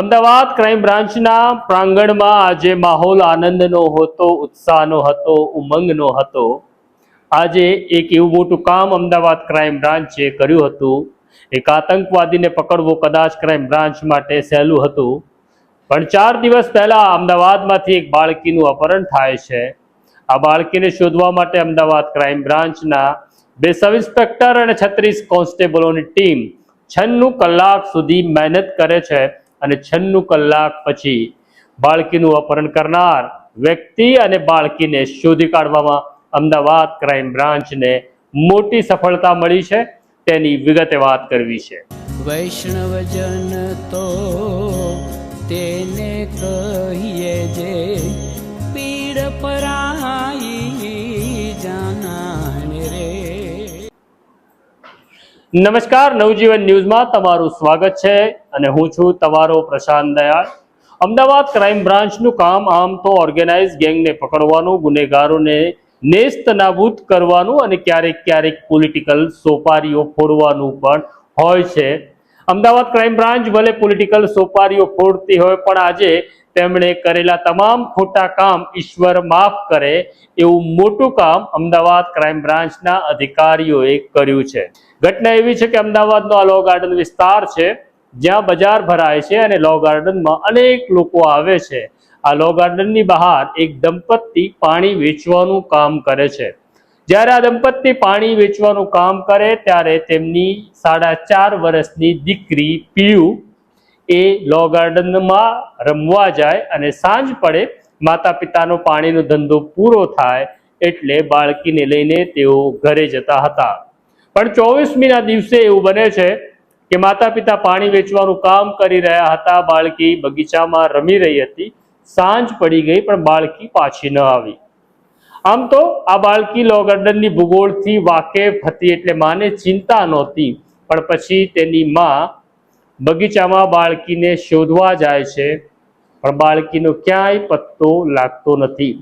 Ahmedabad crime બ્રાન્ચના પ્રાંગણમાં આજે માહોલ આનંદનો હતો, ઉત્સાહનો હતો, ઉમંગનો હતો. આજે એક એવું મોટું કામ અમદાવાદ ક્રાઇમ બ્રાન્ચે કર્યું હતું. એક આતંકવાદીને પકડવો કદાચ ક્રાઇમ બ્રાન્ચ માટે સહેલું હતું. પણ ચાર દિવસ પહેલા અમદાવાદમાંથી એક બાળકીનું અપહરણ થાય છે. આ બાળકીને શોધવા માટે અમદાવાદ ક્રાઇમ બ્રાન્ચના બે સબ ઇન્સ્પેક્ટર અને છત્રીસ કોન્સ્ટેબલોની ટીમ છન્નું કલાક સુધી મહેનત કરે છે. અને છન્નું કલાક પછી બાળકીનું અપહરણ કરનાર વ્યક્તિ અને બાળકીને શોધી કાઢવામાં અમદાવાદ ક્રાઇમ બ્રાન્ચને મોટી સફળતા મળી છે. તેની વિગતે વાત કરવી છે. વૈષ્ણવજન તો તેને કહીએ જે પીડ પરાઈ નમસ્કાર, નવજીવન ન્યૂઝમાં તમારું સ્વાગત છે અને હું છું તમારો પ્રશાંત દયાળ. અમદાવાદ ક્રાઇમ બ્રાન્ચનું કામ આમ તો ઓર્ગેનાઇઝ ગેંગને પકડવાનું, ગુનેગારોને નેસ્ત નાબૂદ કરવાનું અને ક્યારેક ક્યારેક પોલિટિકલ સોપારીઓ ફોડવાનું પણ હોય છે. અમદાવાદ ક્રાઇમ બ્રાન્ચ ભલે પોલિટિકલ સોપારીઓ ફોડતી હોય, પણ આજે તેમણે કરેલા તમામ ખોટા કામ ઈશ્વર માફ કરે એવું મોટું કામ અમદાવાદ ક્રાઇમ બ્રાન્ચના અધિકારીઓએ કર્યું છે. ઘટના એવી છે કે અમદાવાદનો આ લો ગાર્ડન વિસ્તાર છે, જ્યાં બજાર ભરાય છે અને લો ગાર્ડનમાં અનેક લોકો આવે છે. આ લો ગાર્ડનની બહાર એક દંપતી પાણી વેચવાનું કામ કરે છે. જ્યારે આ દંપતી પાણી વેચવાનું કામ કરે, ત્યારે તેમની સાડા ચાર વર્ષની દીકરી પીયુ એ લો ગાર્ડનમાં રમવા જાય અને સાંજ પડે માતા પિતાનો પાણીનો ધંધો પૂરો થાય એટલે બાળકીને લઈને તેઓ ઘરે જતા હતા. પણ ચોવીસમીના દિવસે એવું બને છે કે માતા પિતા પાણી વેચવાનું કામ કરી રહ્યા હતા, બાળકી બગીચામાં રમી રહી હતી, સાંજ પડી ગઈ પણ બાળકી પાછી ન આવી. આમ તો આ બાળકી લો ભૂગોળથી વાકેફ હતી એટલે માને ચિંતા નહોતી, પણ પછી તેની માં બગીચામાં બાળકીને શોધવા જાય છે, પણ બાળકીનો ક્યાંય પત્તો લાગતો નથી.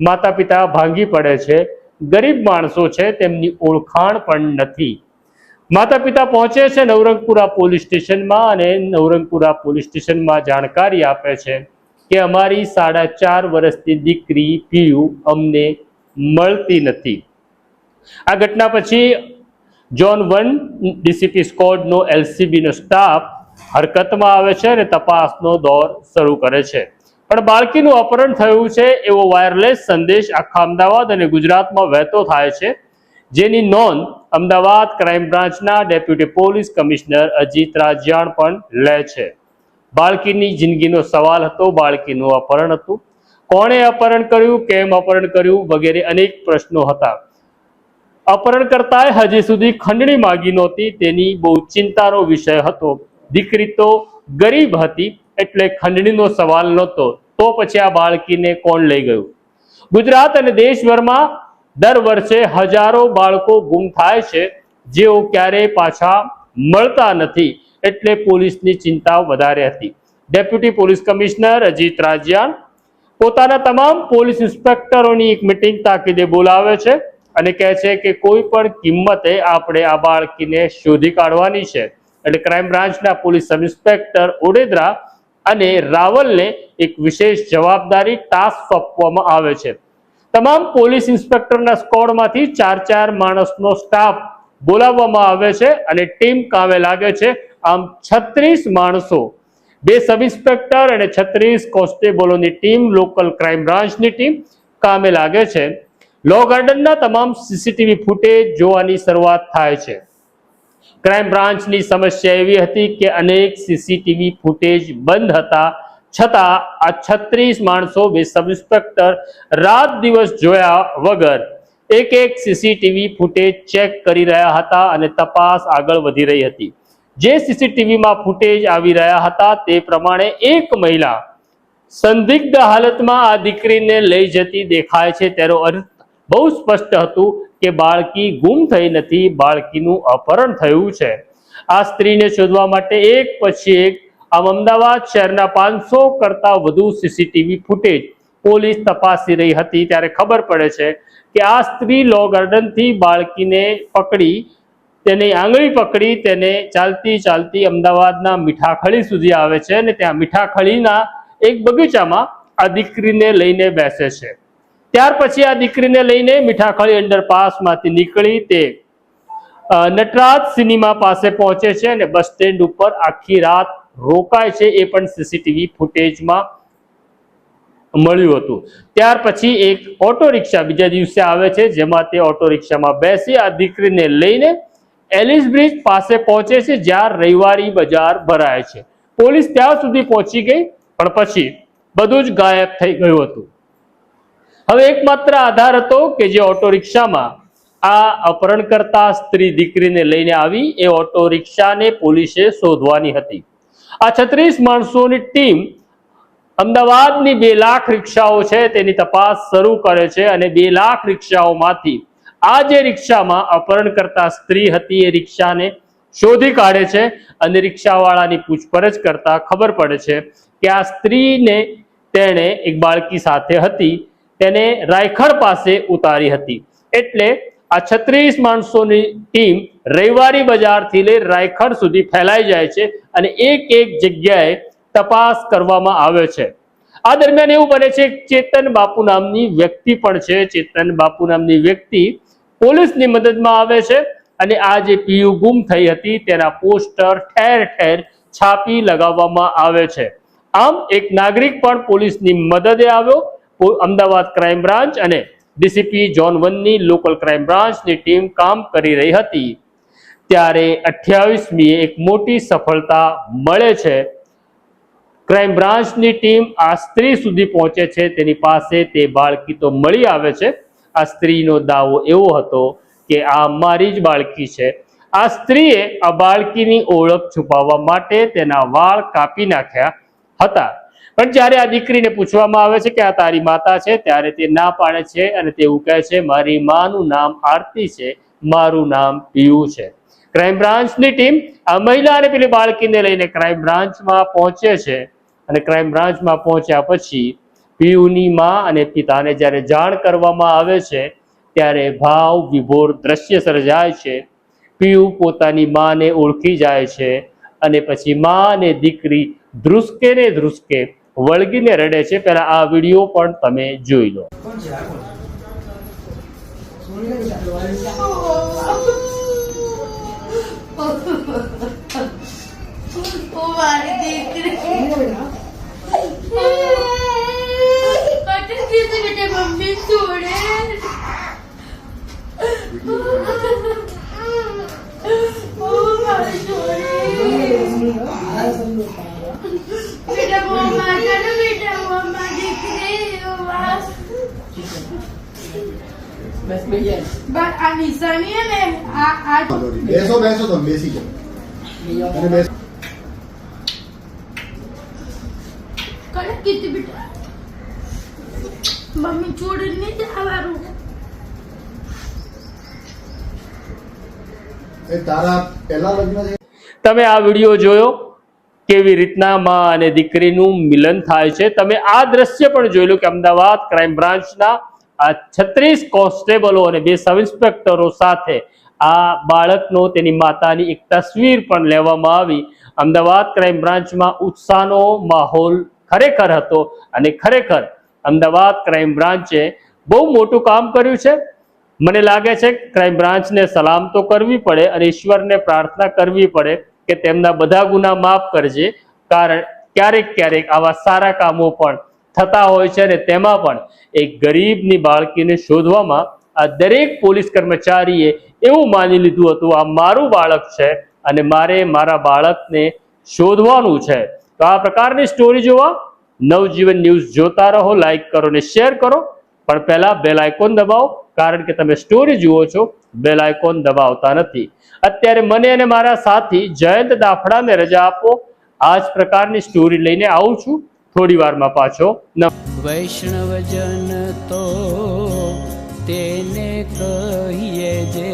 માતા પિતા ભાંગી પડે છે ગરીબ માણસો છે, તેમની ઓળખાણ પણ નથી. માતા પિતા પહોંચે છે નવરંગપુરા પોલીસ સ્ટેશનમાં અને નવરંગપુરા પોલીસ સ્ટેશનમાં જાણકારી આપે છે કે અમારી સાડા ચાર વર્ષની દીકરી પીયુ અમને મળતી નથી. આ ઘટના પછી જોન વન ડીસીપી સ્કોડનો એલસીબીનો સ્ટાફ હરકતમાં આવે છે અને તપાસનો દોર શરૂ કરે છે. પણ બાળકીનું અપહરણ થયું છે એવો વાયરલેસ સંદેશ આખા અમદાવાદ અને ગુજરાતમાં વહેતો થાય છે. જેની નોંધ અમદાવાદ ક્રાઇમ બ્રાન્ચના deputy police commissioner Ajit Rajyan પણ લે છે. બાળકીની જિંદગીનો સવાલ હતો, બાળકીનું અપહરણ હતું. કોણે અપહરણ કર્યું, કેમ અપહરણ કર્યું વગેરે અનેક પ્રશ્નો હતા. અપહરણકર્તાએ હજી સુધી ખંડણી માગી નહોતી, તેની બહુ ચિંતાનો વિષય હતો. દીકરી તો ગરીબ હતી એટલે ખંડણીનો સવાલ નહોતો. તો પછી આ બાળકીને કોણ લઈ ગયું? ગુજરાત અને દેશભરમાં દર વર્ષે હજારો બાળકો ગુમ થાય છે, જેઓ ક્યારેય પાછા મળતા નથી. એટલે પોલીસની ચિંતા વધારે હતી. Deputy police commissioner Ajit Rajyan પોતાના તમામ પોલીસ ઇન્સ્પેક્ટરોની એક મિટિંગ તાકીદે બોલાવે છે અને કહે છે કે કોઈ પણ કિંમતે આપણે આ બાળકીને શોધી કાઢવાની છે. એટલે ક્રાઇમ બ્રાન્ચના પોલીસ સબ ઇન્સ્પેક્ટર ઓડેદરા અને રાવલને એક વિશેષ જવાબદારી ટાસ્ક સોંપવામાં આવે છે. તમામ પોલીસ ઇન્સ્પેક્ટરના સ્કોડમાંથી ચાર ચાર માણસનો સ્ટાફ બોલાવવામાં આવે છે અને ટીમ કામે લાગે છે. આમ છત્રીસ માણસો, બે સબ ઇન્સ્પેક્ટર અને છત્રીસ કોન્સ્ટેબલોની ટીમ લોકલ ક્રાઇમ બ્રાન્ચની ટીમ કામે લાગે છે. લો ગાર્ડનના તમામ સીસીટીવી ફૂટેજ જોવાની શરૂઆત થાય છે. ક્રાઇમ બ્રાન્ચની સમસ્યા એવી હતી કે અનેક સીસીટીવી ફૂટેજ બંધ હતા. છતાં આ છત્રીસ માણસો સબ ઇન્સ્પેક્ટર રાત દિવસ જોયા વગર એક એક સીસીટીવી ફૂટેજ ચેક કરી રહ્યા હતા અને તપાસ આગળ વધી રહી હતી. જે સીસીટીવીમાં ફૂટેજ આવી રહ્યા હતા તે પ્રમાણે એક મહિલા સંદિગ્ધ હાલતમાં આ દીકરીને લઈ જતી દેખાય છે. તેનો અર્થ બહુ સ્પષ્ટ હતું કે બાળકી ગુમ થઈ નથી, બાળકીનું અપહરણ થયું છે. આ સ્ત્રીને શોધવા માટે એક પછી એક આમ અમદાવાદ શહેરના પાંચસો કરતા વધુ સીસીટીવી ફૂટેજ પોલીસ તપાસી રહી હતી. ત્યારે ખબર પડે છે કે આ સ્ત્રી લો ગાર્ડનથી બાળકીને પકડી, તેની આંગળી પકડી, તેને ચાલતી ચાલતી અમદાવાદના મીઠાખળી સુધી આવે છે અને ત્યાં મીઠાખળીના એક બગીચામાં આ દીકરીને લઈને બેસે છે. ત્યાર પછી આ દીકરીને લઈને મીઠાખળી અંડરપાસમાંથી નીકળી તે નટરાજ સિનેમા પાસે પહોંચે છે અને બસ સ્ટેન્ડ ઉપર આખી રાત રોકાય છે. એ પણ સીસીટીવી ફૂટેજમાં મળ્યું હતું. ત્યાર પછી એક ઓટો રિક્ષા બીજા દિવસે આવે છે, જેમાં તે ઓટો રિક્ષામાં બેસી આ દીકરીને લઈને એલિસ બ્રિજ પાસે પહોંચે છે, જ્યાં રવિવારી બજાર ભરાય છે. પોલીસ ત્યાં સુધી પહોંચી ગઈ, પણ પછી બધું જ ગાયબ થઈ ગયું હતું. હવે એકમાત્ર આધાર હતો કે જે ઓટો રિક્ષામાં આ અપહરણ કરતા સ્ત્રી દીકરીને લઈને આવી, એ ઓટો રિક્ષાને પોલીસે શોધવાની હતી. આ છત્રીસ માણસોની ટીમ અમદાવાદની બે લાખ રિક્ષાઓ છે, તેની તપાસ શરૂ કરે છે અને બે લાખ રિક્ષાઓમાંથી આ જે રિક્ષામાં અપહરણ કરતા સ્ત્રી હતી, એ રિક્ષાને શોધી કાઢે છે અને રિક્ષાવાળાની પૂછપરછ કરતા ખબર પડે છે કે આ સ્ત્રીને તેણે એક બાળકી સાથે હતી. તેને રાયખડ પાસે ઉતારી હતી. એટલે આ છત્રીસ માણસોની ટીમ રવિવારી બજારથી લઈ રાયખડ સુધી ફેલાઈ જાય છે અને એક એક જગ્યાએ તપાસ કરવામાં આવે છે. આ દરમિયાન એવું બને છે ચેતન બાપુ નામની વ્યક્તિ પણ છે. ચેતન બાપુ નામની વ્યક્તિ પોલીસની મદદમાં આવે છે અને આ જે પીયુ ગુમ થઈ હતી તેના પોસ્ટર ઠેર ઠેર છાપી લગાવવામાં આવે છે. આમ એક નાગરિક પણ પોલીસની મદદે આવ્યો અમદાવાદ ક્રાઇમ બ્રાન્ચ અને ડીસીપી ઝોન વનની લોકલ ક્રાઇમ બ્રાન્ચની ટીમ કામ કરી રહી હતી. ત્યારે અઠ્યાવીસમીએ એક મોટી સફળતા મળે છે. ક્રાઇમ બ્રાન્ચની ટીમ આ સ્ત્રી સુધી પહોંચે છે. તેની પાસે તે બાળકી તો મળી આવે છે. આ સ્ત્રીનો દાવો એવો હતો કે આ મારી જ બાળકી છે. આ સ્ત્રીએ આ બાળકીની ઓળખ છુપાવવા માટે તેના વાળ કાપી નાખ્યા હતા. પણ જ્યારે આ દીકરીને પૂછવામાં આવે છે કે આ તારી માતા છે, ત્યારે તે ના પાડે છે અને તેવું કહે છે, મારી માનું નામ આરતી છે, મારું નામ પિયુ છે. ક્રાઇમ બ્રાન્ચની ટીમ આ મહિલા અને પેલી બાળકીને લઈને ક્રાઇમ બ્રાન્ચમાં પહોંચે છે અને ક્રાઇમ બ્રાન્ચમાં પહોંચ્યા પછી પિયુની માં અને પિતાને જ્યારે જાણ કરવામાં આવે છે, ત્યારે ભાવ, વિભોર દ્રશ્ય સર્જાય છે. પિયુ પોતાની માને ઓળખી જાય છે અને પછી માં અને દીકરી ધ્રુસકે ને ધ્રુસકે વળગીને રડે છે. પહેલા આ વીડિયો પણ તમે જોઈ લો ઓ મારી દીકરી કટન કીધું બેટા મમ્મી છોડે ઓ મારી છોડે બેટા મમ્મા ચાલો બેટા મમ્મા દીકરી ઓ વાહ બસ બસ આ નિશાની ને આ આ બેસો બેસો તમે બેસી જાઓ અને બેસો કટન કીધું બેટા મમ્મી છોડી નહીં જવાનું એ તારા પહેલા લગ્ન છે તમે આ વીડિયો જોયો? કેવી રીતના માં અને દીકરીનું મિલન થાય છે? તમે આ દ્રશ્ય પણ જોઈ લો કે અમદાવાદ ક્રાઇમ બ્રાન્ચના, આ છત્રીસ કોન્સ્ટેબલો અને બે સબ ઇન્સ્પેક્ટરો સાથે આ બાળકનો, તેની માતાની એક તસવીર પણ લેવામાં આવી. અમદાવાદ ક્રાઇમ બ્રાન્ચમાં ઉત્સાહનો માહોલ ખરેખર હતો અને ખરેખર અમદાવાદ ક્રાઇમ બ્રાન્ચે બહુ મોટું કામ કર્યું છે. મને લાગે છે ક્રાઇમ બ્રાન્ચને સલામ તો કરવી પડે અને ઈશ્વરને પ્રાર્થના કરવી પડે. કે તેમના બધા ગુના માફ કરજે, કારણ ક્યારેક ક્યારેક આવા સારા કામો પણ થતા હોય છે અને તેમાં પણ એક ગરીબની બાળકીને શોધવામાં આ દરેક પોલીસ કર્મચારીએ એવું માની લીધું હતું, આ મારું બાળક છે અને મારે મારા બાળકને શોધવાનું છે. તો આ પ્રકારની સ્ટોરી જોવા નવજીવન ન્યૂઝ જોતા રહો લાઈક કરો ને શેર કરો. પણ પહેલા બેલ આઇકોન દબાવો, કારણ કે તમે સ્ટોરી જુઓ છો બેલ આઇકોન દબાવતા નથી. અત્યારે મને અને મારા સાથી જયંત દાફડાને રજા આપો. આ જ પ્રકારની સ્ટોરી લઈને આવું છું. થોડી વારમાં પાછો. વૈષ્ણવજન તો તેને કહીએ જે